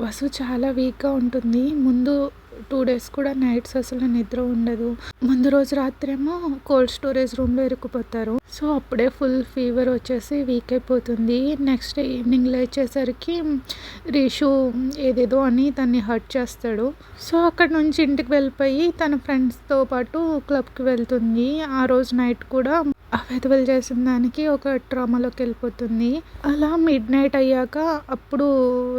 వసు చాలా వీక్గా ఉంటుంది. ముందు టూ డేస్ కూడా నైట్స్ అసలు నిద్ర ఉండదు. ముందు రోజు రాత్రి ఏమో కోల్డ్ స్టోరేజ్ రూమ్లో ఇరుక్కుపోతారు. సో అప్పుడే ఫుల్ ఫీవర్ వచ్చేసి వీక్ అయిపోతుంది. నెక్స్ట్ ఈవినింగ్ లేచేసరికి రీషు ఏదేదో అని తన్ని హర్ట్ చేస్తాడు. సో అక్కడ నుంచి ఇంటికి వెళ్ళిపోయి తన ఫ్రెండ్స్తో పాటు క్లబ్కి వెళ్తుంది. ఆ రోజు నైట్ కూడా అవైలబుల్ చేసిన దానికి ఒక ట్రామాలోకి వెళ్ళిపోతుంది. అలా మిడ్ నైట్ అయ్యాక అప్పుడు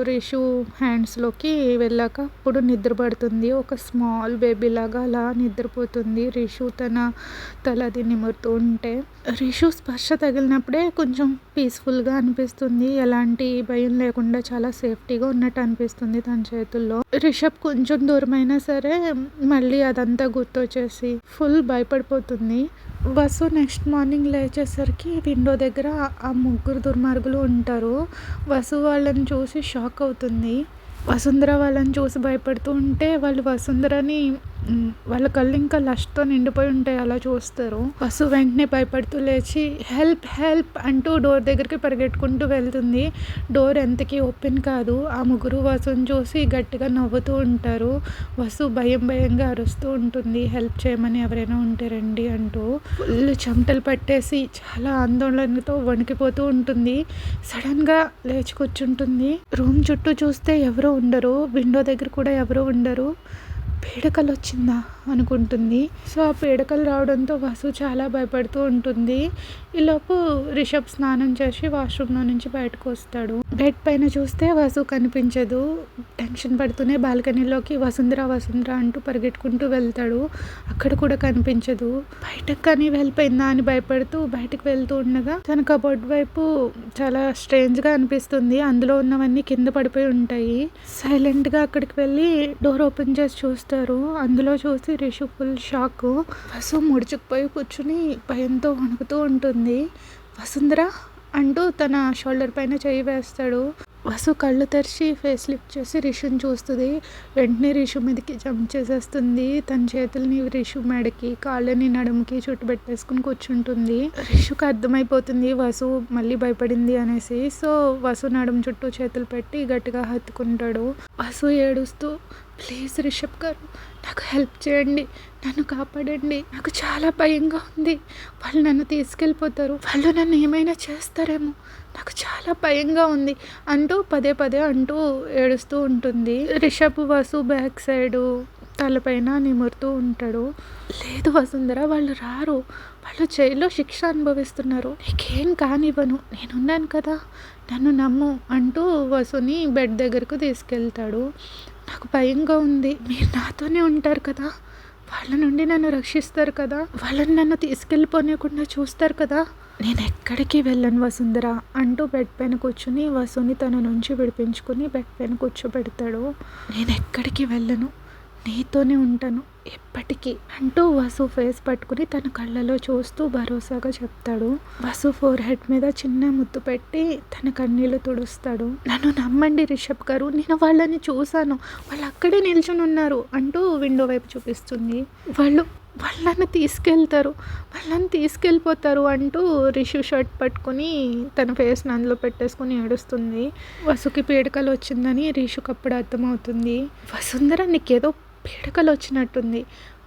రిషు హ్యాండ్స్లోకి వెళ్ళాక అప్పుడు నిద్రపడుతుంది. ఒక స్మాల్ బేబీ లాగా అలా నిద్రపోతుంది. రిషు తన తలది నిమురుతూ ఉంటే రిషు స్పర్శ తగిలినప్పుడే కొంచెం పీస్ఫుల్గా అనిపిస్తుంది. ఎలాంటి భయం లేకుండా చాలా సేఫ్టీగా ఉన్నట్టు అనిపిస్తుంది తన చేతుల్లో. రిషబ్ కొంచెం దూరమైనా సరే మళ్ళీ అదంతా గుర్తొచ్చేసి ఫుల్ భయపడిపోతుంది. వసు నెక్స్ట్ మార్నింగ్ లేచేసరికి విండో దగ్గర ఆ ముగ్గురు దుర్మార్గులు ఉంటారు. వసు వాళ్ళని చూసి షాక్ అవుతుంది. వసుంధర వాళ్ళని చూసి భయపడుతూ ఉంటే వాళ్ళు వసుంధరని వాళ్ళ కళ్ళు ఇంకా లష్తో నిండిపోయి ఉంటాయి అలా చూస్తారు. వసు వెంటనే భయపడుతూ లేచి హెల్ప్ హెల్ప్ అంటూ డోర్ దగ్గరికి పరిగెట్టుకుంటూ వెళ్తుంది. డోర్ ఎంతకీ ఓపెన్ కాదు ఆ ముగ్గురు వసుని చూసి గట్టిగా నవ్వుతూ ఉంటారు. వసు భయం భయంగా అరుస్తూ ఉంటుంది హెల్ప్ చేయమని ఎవరైనా ఉంటే రండి అంటూ. ఫుల్ చెమటలు పట్టేసి చాలా ఆందోళనతో వణికిపోతూ ఉంటుంది. సడన్గా లేచి కూర్చుంటుంది. రూమ్ చుట్టూ చూస్తే ఎవరూ ఉండరు విండో దగ్గర కూడా ఎవరూ ఉండరు. పీడకలు వచ్చిందా అనుకుంటుంది. సో ఆ పీడకలు రావడంతో వసు చాలా భయపడుతూ ఉంటుంది. ఈలోపు రిషబ్ స్నానం చేసి వాష్రూమ్లో నుంచి బయటకు వస్తాడు. బెడ్ పైన చూస్తే వసు కనిపించదు. టెన్షన్ పడుతూనే బాల్కనీలోకి వసుంధర వసుంధర అంటూ పరిగెట్టుకుంటూ వెళ్తాడు. అక్కడ కూడా కనిపించదు. బయటకు కానీ వెళ్ళిపోయిందా అని భయపడుతూ బయటకు వెళ్తూ ఉండగా తన కబోర్డ్ వైపు చాలా స్ట్రేంజ్గా అనిపిస్తుంది. అందులో ఉన్నవన్నీ కింద పడిపోయి ఉంటాయి. సైలెంట్గా అక్కడికి వెళ్ళి డోర్ ఓపెన్ చేసి చూస్తే చూస్తారు. అందులో చూసి రిషు ఫుల్ షాక్. వసు ముడుచుకుపోయి కూర్చుని భయంతో వణుకుతూ ఉంటుంది. వసుంధర అంటూ తన షోల్డర్ పైన చేయి వేస్తాడు. వసు కళ్ళు తెరిచి ఫేస్ లిఫ్ట్ చేసి రిషుని చూస్తుంది. వెంటనే రిషు మీదకి జంప్ చేసేస్తుంది. తన చేతుల్ని రిషు మెడకి కాళ్ళని నడుముకి చుట్టు పెట్టేసుకుని కూర్చుంటుంది. రిషుకి అర్థమైపోతుంది వసు మళ్ళీ భయపడింది అనేసి. సో వసు నడుము చుట్టూ చేతులు పెట్టి గట్టిగా హత్తుకుంటాడు. వసు ఏడుస్తూ ప్లీజ్ రిషబ్ గారు నాకు హెల్ప్ చేయండి. నన్ను కాపాడండి. నాకు చాలా భయంగా ఉంది. వాళ్ళు నన్ను తీసుకెళ్ళిపోతారు. వాళ్ళు నన్ను ఏమైనా చేస్తారేమో. నాకు చాలా భయంగా ఉంది. అంటూ పదే పదే అంటూ ఏడుస్తూ ఉంటుంది. రిషబ్ వసు బ్యాక్ సైడు తలపైన నిమురుతూ ఉంటాడు. లేదు వసుంధర వాళ్ళు రారు. వాళ్ళు జైల్లో శిక్ష అనుభవిస్తున్నారు. నీకేం కానివ్వను. నేనున్నాను కదా. నన్ను నమ్ము అంటూ వసుని బెడ్ దగ్గరకు తీసుకెళ్తాడు. నాకు భయంగా ఉంది. మీరు నాతోనే ఉంటారు కదా. వాళ్ళ నుండి నన్ను రక్షిస్తారు కదా. వాళ్ళని నన్ను తీసుకెళ్ళిపోనియకుండా చూస్తారు కదా. నేను ఎక్కడికి వెళ్ళను వసుంధర అంటూ బెడ్ పైన కూర్చుని వసుని తన నుంచి విడిపించుకుని బెడ్ పైన కూర్చోబెడతాడు. నేను ఎక్కడికి వెళ్ళను? నీతోనే ఉంటాను. ఎప్పటికీ అంటూ వసు ఫేస్ పట్టుకుని తన కళ్ళలో చూస్తూ భరోసాగా చెప్తాడు. వసు ఫోర్ హెడ్ మీద చిన్న ముద్దు పెట్టి తన కన్నీళ్ళు తుడుస్తాడు. నన్ను నమ్మండి రిషబ్ గారు నేను వాళ్ళని చూశాను. వాళ్ళు అక్కడే నిల్చుని ఉన్నారు అంటూ విండో వైపు చూపిస్తుంది. వాళ్ళు వాళ్ళని తీసుకెళ్తారు వాళ్ళని తీసుకెళ్ళిపోతారు అంటూ రిషు షర్ట్ పట్టుకుని తన ఫేస్ని అందులో పెట్టేసుకుని ఏడుస్తుంది. వసుకి పీడకలు వచ్చిందని రిషుకి అప్పుడు అర్థమవుతుంది. వసుంధర నీకేదో పీడకలు వచ్చినట్టుంది.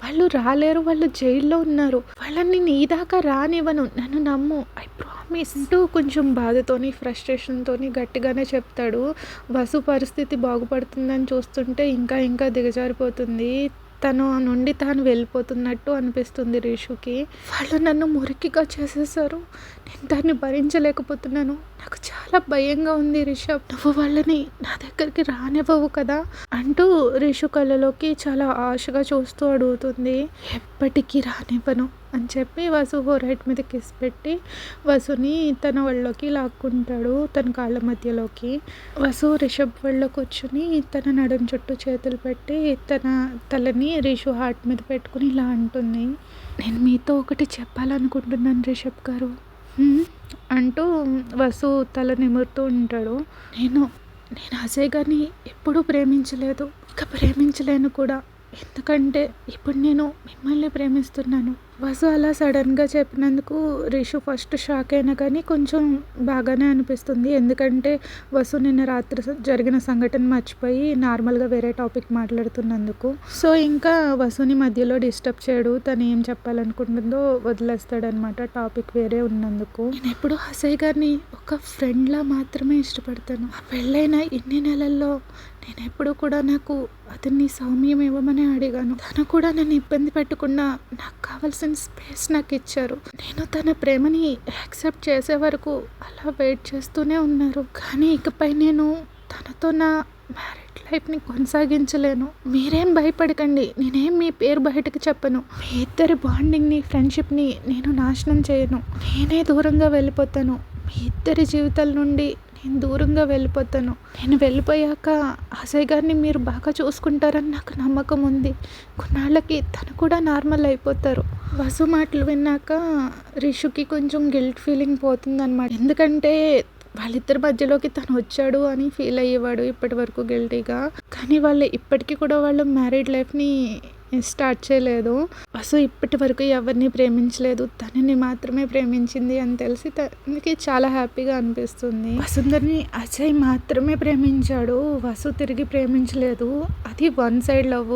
వాళ్ళు రాలేరు వాళ్ళు జైల్లో ఉన్నారు. వాళ్ళని నీ దాకా రానివ్వను నన్ను నమ్ము. ఐ ప్రామిస్ అంటూ కొంచెం బాధతోని ఫ్రస్ట్రేషన్తోని గట్టిగానే చెప్తాడు. వసు పరిస్థితి బాగుపడుతుందని చూస్తుంటే ఇంకా ఇంకా దిగజారిపోతుంది. తను నుండి తాను వెళ్ళిపోతున్నట్టు అనిపిస్తుంది రీషుకి. వాళ్ళు నన్ను మురికిగా చేసేసారు నేను దాన్ని భరించలేకపోతున్నాను. నాకు చాలా భయంగా ఉంది రిషబ్. నువ్వు వాళ్ళని నా దగ్గరికి రానివ్వవు కదా? అంటూ రిషు కళ్ళలోకి చాలా ఆశగా చూస్తూ అడుగుతుంది. ఎప్పటికీ రానివ్వను అని చెప్పి వసు రైట్ మీద కిస్ పెట్టి వసుని తన వాళ్ళకి లాక్కుంటాడు తన కాళ్ళ మధ్యలోకి. వసు రిషబ్ వాళ్ళ కూర్చుని తన నడుం చుట్టూ చేతులు పెట్టి తన తలని రిషు హార్ట్ మీద పెట్టుకుని ఇలా అంటుంది. నేను మీతో ఒకటి చెప్పాలనుకుంటున్నాను రిషబ్ గారు. అంటూ వసు తల నిమురుతూ ఉంటాడు. నేను నేను అజయ్ గారిని ఎప్పుడూ ప్రేమించలేదు. ఇంకా ప్రేమించలేను కూడా. ఎందుకంటే ఇప్పుడు నేను మిమ్మల్ని ప్రేమిస్తున్నాను. వసు అలా సడన్గా చెప్పినందుకు రిషు ఫస్ట్ షాక్ అయినా కానీ కొంచెం బాగానే అనిపిస్తుంది. ఎందుకంటే వసు నిన్న రాత్రి జరిగిన సంఘటన మర్చిపోయి నార్మల్గా వేరే టాపిక్ మాట్లాడుతున్నందుకు. సో ఇంకా వసుని మధ్యలో డిస్టర్బ్ చేయడు. తను ఏం చెప్పాలనుకుంటుందో వదిలేస్తాడనమాట టాపిక్ వేరే ఉన్నందుకు. నేను ఎప్పుడు హసయ్ గారిని ఒక ఫ్రెండ్లా మాత్రమే ఇష్టపడతాను. ఆ పెళ్ళైన ఇన్ని నెలల్లో నేను ఎప్పుడు కూడా నాకు అతన్ని సౌమ్యం ఇవ్వమని అడిగాను. తను కూడా నన్ను ఇబ్బంది పెట్టకుండా నాకు కావాల్సిన స్పేస్ నాకు ఇచ్చారు. నేను తన ప్రేమని యాక్సెప్ట్ చేసే వరకు అలా వెయిట్ చేస్తూనే ఉన్నారు. కానీ ఇకపై నేను తనతో నా మ్యారేజ్ లైఫ్ని కొనసాగించలేను. మీరేం భయపడకండి. నేనేం మీ పేరు బయటకు చెప్పను. మీ ఇద్దరి బాండింగ్ని ఫ్రెండ్షిప్ని నేను నాశనం చేయను. నేనే దూరంగా వెళ్ళిపోతాను. మీ ఇద్దరి జీవితాల నుండి నేను దూరంగా వెళ్ళిపోతాను. నేను వెళ్ళిపోయాక అజయ్ గారిని మీరు బాగా చూసుకుంటారని నాకు నమ్మకం ఉంది. కొన్నాళ్ళకి తను కూడా నార్మల్ అయిపోతారు. వసు మాటలు విన్నాక రిషుకి కొంచెం గిల్ట్ ఫీలింగ్ పోతుందన్నమాట. ఎందుకంటే వాళ్ళిద్దరి మధ్యలోకి తను వచ్చాడు అని ఫీల్ అయ్యేవాడు ఇప్పటి వరకు గిల్టీగా. కానీ వాళ్ళు ఇప్పటికీ కూడా వాళ్ళు మ్యారీడ్ లైఫ్ని స్టార్ట్ చేయలేదు. అసలు ఇప్పటి వరకు ఎవరిని ప్రేమించలేదు. తనని మాత్రమే ప్రేమించింది అని తెలిసి తనకి చాలా హ్యాపీగా అనిపిస్తుంది. వసుంధర్ని అజయ్ మాత్రమే ప్రేమించాడు. వసు తిరిగి ప్రేమించలేదు. అది వన్ సైడ్ లవ్.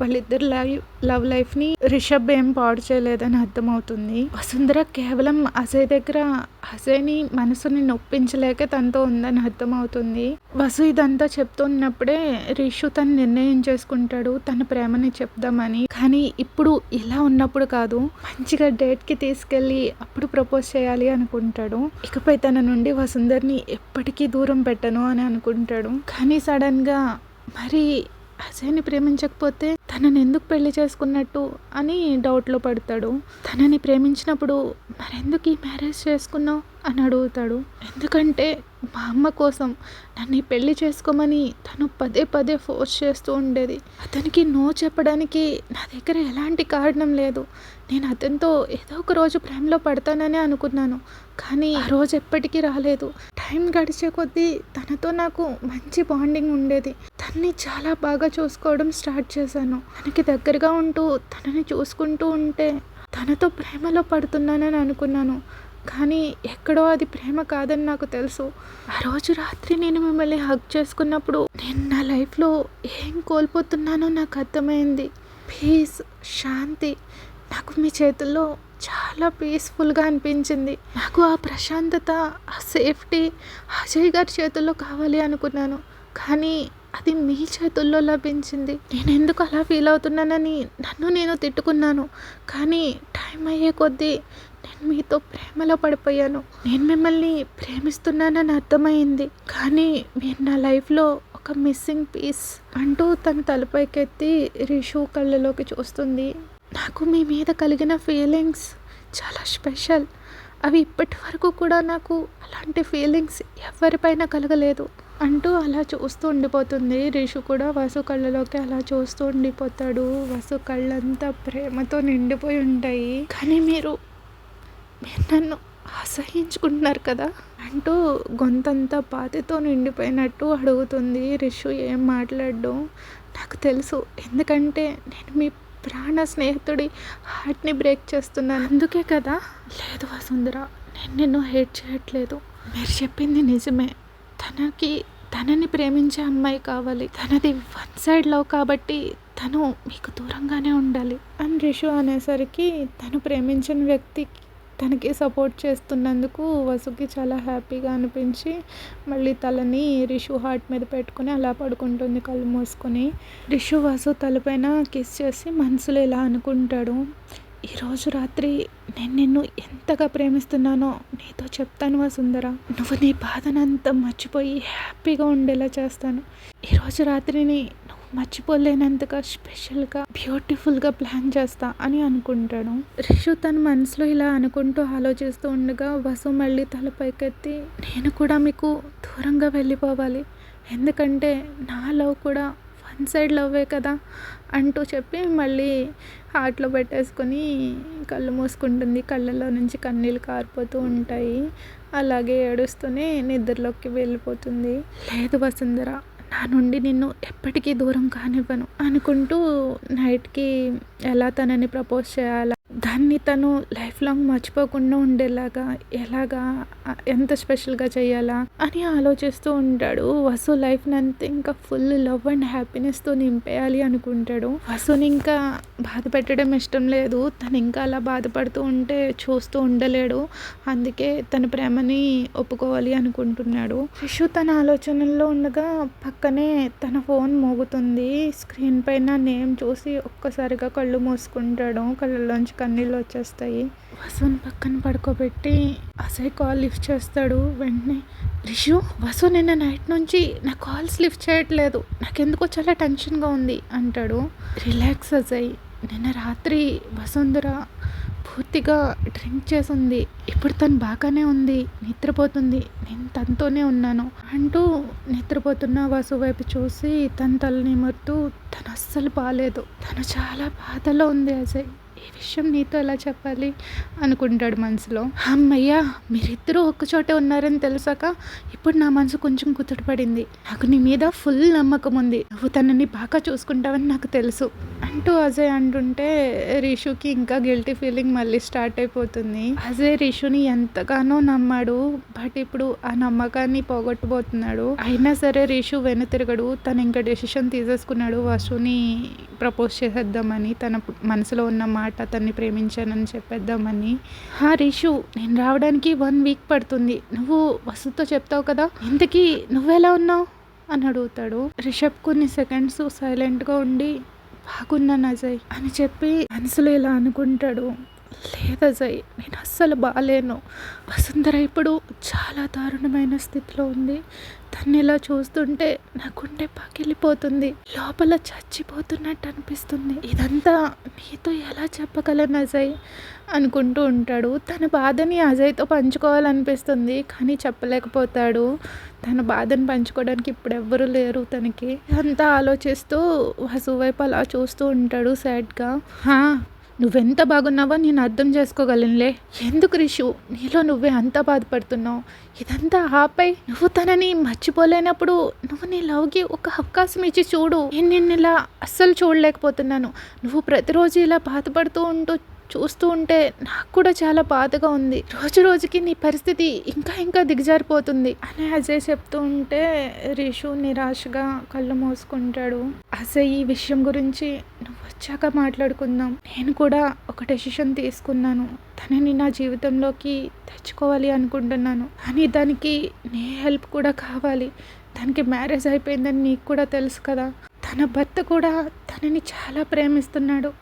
వాళ్ళిద్దరు లైవ్ లవ్ లైఫ్ని రిషబ్ ఏం పాడు చేయలేదని అర్థమవుతుంది. వసుంధర కేవలం అజయ్ దగ్గర అజయ్ని మనసుని నొప్పించలేక తనతో ఉందని అర్థమవుతుంది. వసు ఇదంతా చెప్తున్నప్పుడే రిషు తను నిర్ణయం చేసుకుంటాడు తన ప్రేమని చెప్దామని. కానీ ఇప్పుడు ఇలా ఉన్నప్పుడు కాదు మంచిగా డేట్కి తీసుకెళ్ళి అప్పుడు ప్రపోజ్ చేయాలి అనుకుంటాడు. ఇకపై తన నుండి వసుంధర్ని ఎప్పటికీ దూరం పెట్టను అని అనుకుంటాడు. కానీ సడన్గా మరి అజయ్ని ప్రేమించకపోతే తనని ఎందుకు పెళ్ళి చేసుకున్నట్టు అని డౌట్లో పడతాడు. తనని ప్రేమించినప్పుడు మరెందుకు ఈ మ్యారేజ్ చేసుకున్నావు? అని అడుగుతాడు. ఎందుకంటే మా అమ్మ కోసం నన్ను పెళ్ళి పెళ్ళి చేసుకోమని తను పదే పదే ఫోర్స్ చేస్తూ ఉండేది. అతనికి నో చెప్పడానికి నా దగ్గర ఎలాంటి కారణం లేదు. నేను అతనితో ఏదో ఒక రోజు ప్రేమలో పడతానని అనుకున్నాను. కానీ ఆ రోజు ఎప్పటికీ రాలేదు. టైం గడిచే కొద్దీ తనతో నాకు మంచి బాండింగ్ ఉండేది. తన్ని చాలా బాగా చూసుకోవడం స్టార్ట్ చేశాను. తనకి దగ్గరగా ఉంటూ తనని చూసుకుంటూ ఉంటే తనతో ప్రేమలో పడుతున్నానని అనుకున్నాను. కానీ ఎక్కడో అది ప్రేమ కాదని నాకు తెలుసు. ఆ రోజు రాత్రి నేను మిమ్మల్ని హక్ చేసుకున్నప్పుడు నేను నా లైఫ్లో ఏం కోల్పోతున్నానో నాకు అర్థమైంది. పీస్ శాంతి. నాకు మీ చేతుల్లో చాలా పీస్ఫుల్గా అనిపించింది. నాకు ఆ ప్రశాంతత ఆ సేఫ్టీ అజయ్ గారి చేతుల్లో కావాలి అనుకున్నాను. కానీ అది మీ చేతుల్లో లభించింది. నేను ఎందుకు అలా ఫీల్ అవుతున్నానని నన్ను నేను తిట్టుకున్నాను. కానీ టైం అయ్యే కొద్దీ మీతో ప్రేమలో పడిపోయాను. నేను మిమ్మల్ని ప్రేమిస్తున్నానని అర్థమైంది. కానీ మీరు నా లైఫ్లో ఒక మిస్సింగ్ పీస్ అంటూ తన తలపైకెత్తి రిషు కళ్ళలోకి చూస్తుంది. నాకు మీ మీద కలిగిన ఫీలింగ్స్ చాలా స్పెషల్. అవి ఇప్పటి వరకు కూడా నాకు అలాంటి ఫీలింగ్స్ ఎవరిపైన కలగలేదు అంటూ అలా చూస్తూ ఉండిపోతుంది. రిషు కూడా వసు కళ్ళలోకి అలా చూస్తూ ఉండిపోతాడు. వసు కళ్ళంతా ప్రేమతో నిండిపోయి ఉంటాయి. కానీ మీరు మీరు నన్ను అసహించుకుంటున్నారు కదా అంటూ గొంతంతా బాధతో నిండిపోయినట్టు అడుగుతుంది రిషు ఏం మాట్లాడడం? నాకు తెలుసు. ఎందుకంటే నేను మీ ప్రాణ స్నేహితుడి హార్ట్ని బ్రేక్ చేస్తున్నాను. అందుకే కదా? లేదు వసుంధర నేను నిన్ను హేట్ చేయట్లేదు. మీరు చెప్పింది నిజమే. తనకి తనని ప్రేమించే అమ్మాయి కావాలి. తనది వన్ సైడ్ లవ్ కాబట్టి తను మీకు దూరంగానే ఉండాలి. అని రిషు అనేసరికి తను ప్రేమించిన వ్యక్తికి తనకి సపోర్ట్ చేస్తున్నందుకు వసుకి చాలా హ్యాపీగా అనిపించి మళ్ళీ తలని రిషు హార్ట్ మీద పెట్టుకుని అలా పడుకుంటుంది కళ్ళు మూసుకొని. రిషు వసు తలపైన కిస్ చేసి మనసులో ఇలా అనుకుంటాడు ఈరోజు రాత్రి నేను నిన్ను ఎంతగా ప్రేమిస్తున్నానో నీతో చెప్తాను వసుందర నువ్వు నీ బాధనంతా మర్చిపోయి హ్యాపీగా ఉండేలా చేస్తాను. ఈరోజు రాత్రిని మర్చిపోలేనంతగా స్పెషల్గా బ్యూటిఫుల్గా ప్లాన్ చేస్తా అని అనుకుంటాడు రిషు తన మనసులో ఇలా అనుకుంటూ ఆలోచిస్తూ ఉండగా వసు మళ్ళీ తల పైకెత్తి నేను కూడా మీకు దూరంగా వెళ్ళిపోవాలి. ఎందుకంటే నా లవ్ కూడా వన్ సైడ్ లవ్వే కదా అంటూ చెప్పి మళ్ళీ హార్ట్లో పెట్టేసుకొని కళ్ళు మూసుకుంటుంది. కళ్ళలో నుంచి కన్నీళ్ళు కారిపోతూ ఉంటాయి. అలాగే ఏడుస్తూనే నిద్రలోకి వెళ్ళిపోతుంది. లేదు వసుంధర నా నుండి నిన్ను ఎప్పటికీ దూరం కానివ్వను అనుకుంటూ నైట్కి ఎలా తనని ప్రపోజ్ చేయాలా? దాన్ని తను లైఫ్ లాంగ్ మర్చిపోకుండా ఉండేలాగా ఎలాగా ఎంత స్పెషల్గా చేయాలా అని ఆలోచిస్తూ ఉంటాడు. వసు లైఫ్ని అంతా ఇంకా ఫుల్ లవ్ అండ్ హ్యాపీనెస్తో నింపేయాలి అనుకుంటాడు. వసుని ఇంకా బాధ పెట్టడం ఇష్టం లేదు. తను ఇంకా అలా బాధపడుతూ ఉంటే చూస్తూ ఉండలేడు. అందుకే తన ప్రేమని ఒప్పుకోవాలి అనుకుంటున్నాడు. శిశు తన ఆలోచనల్లో ఉండగా పక్కనే తన ఫోన్ మోగుతుంది. స్క్రీన్ పైన నేమ్ చూసి ఒక్కసారిగా కళ్ళు మూసుకుంటాడు. కళ్ళలోంచి కన్నీళ్ళు వచ్చేస్తాయి. వసుని పక్కన పడుకోబెట్టి అసలు కాల్ లిఫ్ట్ చేస్తాడు. వెంటనే రిషు వసు నిన్న నైట్ నుంచి నా కాల్స్ లిఫ్ట్ చేయట్లేదు. నాకెందుకో చాలా టెన్షన్గా ఉంది అంటాడు. రిలాక్స్ అజయ్ నిన్న రాత్రి వసుంధర పూర్తిగా డ్రింక్ చేసింది. ఇప్పుడు తను బాగానే ఉంది నిద్రపోతుంది. నేను తనతోనే ఉన్నాను అంటూ నిద్రపోతున్న వసు వైపు చూసి తన తల నిమురుతూ తను అస్సలు బాగాలేదు తను చాలా బాధలో ఉంది అజయ్. ఈ విషయం నీతో ఎలా చెప్పాలి? అనుకుంటాడు మనసులో. అమ్మయ్యా మీరిద్దరూ ఒక్కచోటే ఉన్నారని తెలిసాక ఇప్పుడు నా మనసు కొంచెం కుదుటపడింది నాకు నీ మీద ఫుల్ నమ్మకం ఉంది. నువ్వు తనని బాగా చూసుకుంటావని నాకు తెలుసు. అంటూ అజయ్ అంటుంటే రిషుకి ఇంకా గిల్టీ ఫీలింగ్ మళ్ళీ స్టార్ట్ అయిపోతుంది. అజయ్ రిషుని ఎంతగానో నమ్మాడు. బట్ ఇప్పుడు ఆ నమ్మకాన్ని పోగొట్టబోతున్నాడు. అయినా సరే రిషు వెనుతిరగడు. తను ఇంకా డెసిషన్ తీసేసుకున్నాడు. వసుని ప్రపోజ్ చేసేద్దామని తన మనసులో ఉన్న మాట తన్ని ప్రేమించానని చెప్పేద్దామని. హా రిషు నేను రావడానికి వన్ వీక్ పడుతుంది. నువ్వు వసుతో చెప్తావు కదా ఇంతకీ నువ్వెలా ఉన్నావు? అని అడుగుతాడు. రిషబ్ కొన్ని సెకండ్స్ సైలెంట్గా ఉండి బాగున్నాను అజయ్ అని చెప్పి మనసులో ఇలా అనుకుంటాడు. లేదు అజయ్ నేను అస్సలు బాగాలేను వసుంధర ఇప్పుడు చాలా దారుణమైన స్థితిలో ఉంది. తను ఇలా చూస్తుంటే నా గుండె పగిలిపోతుంది. లోపల చచ్చిపోతున్నట్టు అనిపిస్తుంది. ఇదంతా నీతో ఎలా చెప్పగలను అజయ్? అనుకుంటూ ఉంటాడు. తన బాధని అజయ్తో పంచుకోవాలనిపిస్తుంది కానీ చెప్పలేకపోతాడు. తన బాధను పంచుకోవడానికి ఇప్పుడు ఎవ్వరూ లేరు తనకి. అంతా ఆలోచిస్తూ వసు వైపు అలా చూస్తూ ఉంటాడు సాడ్గా. నువ్వెంత బాగున్నావో నేను అర్థం చేసుకోగలనులే. ఎందుకు రిషు? నీలో నువ్వే అంత బాధపడుతున్నావు. ఇదంతా ఆపై నువ్వు తనని మర్చిపోలేనప్పుడు నువ్వు నీ లవ్కి ఒక అవకాశం ఇచ్చి చూడు. నేను నిన్ను ఇలా అస్సలు చూడలేకపోతున్నాను. నువ్వు ప్రతిరోజు ఇలా బాధపడుతూ ఉంటూ చూస్తూ ఉంటే నాకు కూడా చాలా బాధగా ఉంది. రోజు రోజుకి నీ పరిస్థితి ఇంకా ఇంకా దిగజారిపోతుంది అని అజయ్ చెప్తూ ఉంటే రిషు నిరాశగా కళ్ళు మోసుకుంటాడు. అజయ్ ఈ విషయం గురించి నువ్వు వచ్చాక మాట్లాడుకుందాం. నేను కూడా ఒక డెసిషన్ తీసుకున్నాను. తనని నా జీవితంలోకి తెచ్చుకోవాలి అనుకుంటున్నాను. కానీ దానికి నీ హెల్ప్ కూడా కావాలి. తనకి మ్యారేజ్ అయిపోయిందని నీకు కూడా తెలుసు కదా. తన భర్త కూడా తనని చాలా ప్రేమిస్తున్నాడు.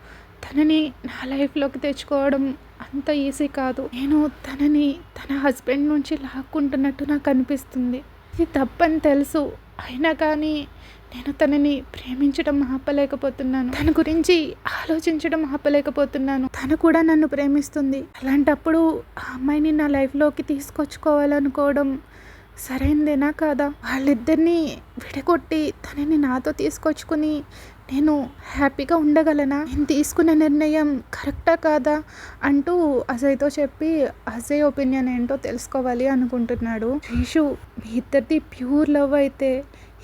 తనని నా లైఫ్లోకి తెచ్చుకోవడం అంత ఈజీ కాదు. నేను తనని తన హస్బెండ్ నుంచి లాక్కుంటున్నట్టు నాకు అనిపిస్తుంది. ఇది తప్పని తెలుసు. అయినా కానీ నేను తనని ప్రేమించడం ఆపలేకపోతున్నాను. తన గురించి ఆలోచించడం ఆపలేకపోతున్నాను. తను కూడా నన్ను ప్రేమిస్తుంది. అలాంటప్పుడు ఆ అమ్మాయిని నా లైఫ్లోకి తీసుకొచ్చుకోవాలనుకోవడం సరైందేనా కాదా? వాళ్ళిద్దరినీ విడగొట్టి తనని నాతో తీసుకొచ్చుకుని నేను హ్యాపీగా ఉండగలనా? నేను తీసుకున్న నిర్ణయం కరెక్టా కాదా? అంటూ అజయ్తో చెప్పి అజయ్ ఒపీనియన్ ఏంటో తెలుసుకోవాలి అనుకుంటున్నాడు. శ్రీషు మీ ఇద్దరిది ప్యూర్ లవ్ అయితే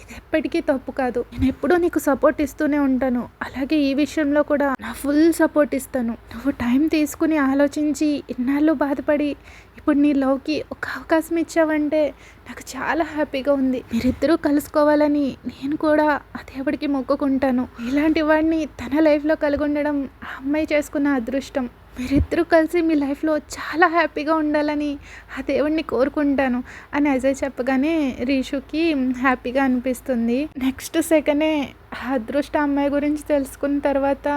ఇది ఎప్పటికీ తప్పు కాదు. నేను ఎప్పుడూ నీకు సపోర్ట్ ఇస్తూనే ఉంటాను. అలాగే ఈ విషయంలో కూడా నా ఫుల్ సపోర్ట్ ఇస్తాను. నువ్వు టైం తీసుకుని ఆలోచించి ఇన్నాళ్ళు బాధపడి ఇప్పుడు నీ లవ్కి ఒక అవకాశం ఇచ్చావంటే నాకు చాలా హ్యాపీగా ఉంది. మీరిద్దరూ కలుసుకోవాలని నేను కూడా ఆ దేవుడికి మొక్కుకుంటాను. ఇలాంటి వాడిని తన లైఫ్లో కలిగి ఉండడం ఆ అమ్మాయి చేసుకున్న అదృష్టం. మీరిద్దరూ కలిసి మీ లైఫ్లో చాలా హ్యాపీగా ఉండాలని ఆ దేవుడిని కోరుకుంటాను అని అజయ్ చెప్పగానే రీషుకి హ్యాపీగా అనిపిస్తుంది. నెక్స్ట్ సెకండే అదృష్ట అమ్మాయి గురించి తెలుసుకున్న తర్వాత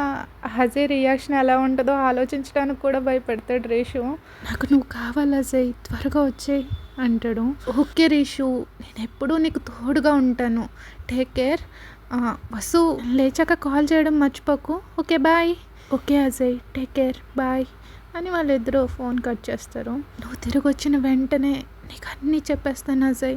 అజయ్ రియాక్షన్ ఎలా ఉంటుందో ఆలోచించడానికి కూడా భయపడతాడు రీషు. నాకు నువ్వు కావాలి అజయ్ త్వరగా వచ్చేయి అంటాడు. ఓకే రీషు నేను ఎప్పుడూ నీకు తోడుగా ఉంటాను. Take care. వసు లేచాక కాల్ చేయడం మర్చిపోకు. Okay bye. Okay Ajay take care bye అని వాళ్ళిద్దరూ ఫోన్ కట్ చేస్తారు. నువ్వు తిరిగి వచ్చిన వెంటనే నీకు అన్నీ చెప్పేస్తాను అజయ్.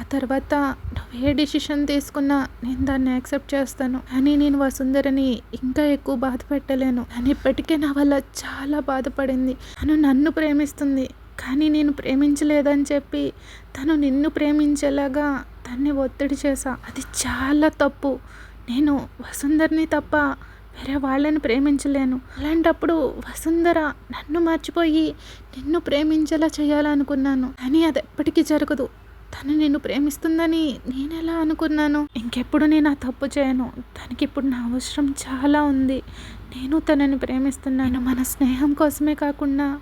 ఆ తర్వాత నువ్వు ఏ డిసిషన్ తీసుకున్నా నేను దాన్ని యాక్సెప్ట్ చేస్తాను. అని నేను వసుంధరని ఇంకా ఎక్కువ బాధ పెట్టలేను. అని ఇప్పటికే నా వల్ల చాలా బాధపడింది. తను నన్ను ప్రేమిస్తుంది. కానీ నేను ప్రేమించలేదని చెప్పి తను నిన్ను ప్రేమించేలాగా తన్ని ఒత్తిడి చేశా. అది చాలా తప్పు. నేను వసుంధర్ని తప్ప వేరే వాళ్ళని ప్రేమించలేను. అలాంటప్పుడు వసుంధర నన్ను మర్చిపోయి నిన్ను ప్రేమించేలా చేయాలనుకున్నాను. కానీ అది ఎప్పటికీ జరగదు. తను నిన్ను ప్రేమిస్తుందని నేను ఎలా అనుకున్నాను? ఇంకెప్పుడు నేను ఆ తప్పు చేయను. తనకి ఇప్పుడు నా అవసరం చాలా ఉంది. నేను తనని ప్రేమిస్తున్నాను. మన స్నేహం కోసమే కాకుండా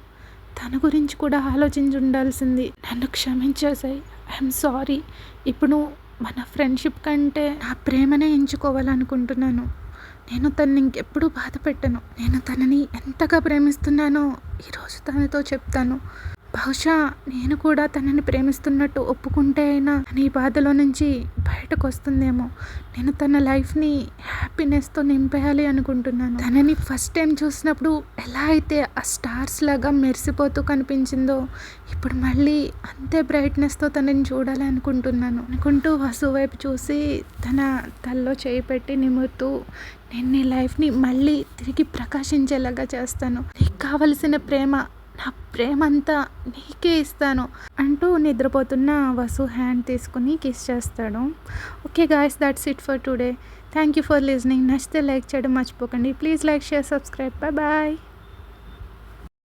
తన గురించి కూడా ఆలోచించి ఉండాల్సింది. నన్ను క్షమించేసాయి. I'm sorry. ఇప్పుడు మన ఫ్రెండ్షిప్ కంటే నా ప్రేమనే ఎంచుకోవాలనుకుంటున్నాను. నేను తనని ఇంకెప్పుడు బాధ పెట్టను నేను తనని ఎంతగా ప్రేమిస్తున్నానో ఈరోజు తనతో చెప్తాను. బహుశా నేను కూడా తనని ప్రేమిస్తున్నట్టు ఒప్పుకుంటే అయినా నీ బాధలో నుంచి బయటకు వస్తుందేమో నేను తన లైఫ్ని హ్యాపీనెస్తో నింపేయాలి అనుకుంటున్నాను. తనని ఫస్ట్ టైం చూసినప్పుడు ఎలా అయితే ఆ స్టార్స్ లాగా మెరిసిపోతూ కనిపించిందో ఇప్పుడు మళ్ళీ అంతే బ్రైట్నెస్తో తనని చూడాలి అనుకుంటున్నాను. అనుకుంటూ వసు వైపు చూసి తన తల్లో చేయి పెట్టి నిమురుతూ నేను నీ లైఫ్ని మళ్ళీ తిరిగి ప్రకాశించేలాగా చేస్తాను. నీకు కావలసిన ప్రేమ నా ప్రేమంతా నీకే ఇస్తాను అంటూ నిద్రపోతున్న వసు హ్యాండ్ తీసుకుని కిస్ చేస్తాడు. Okay guys that's it for today thank you for listening నచ్చితే లైక్ చేయడం మర్చిపోకండి. Please like share subscribe bye bye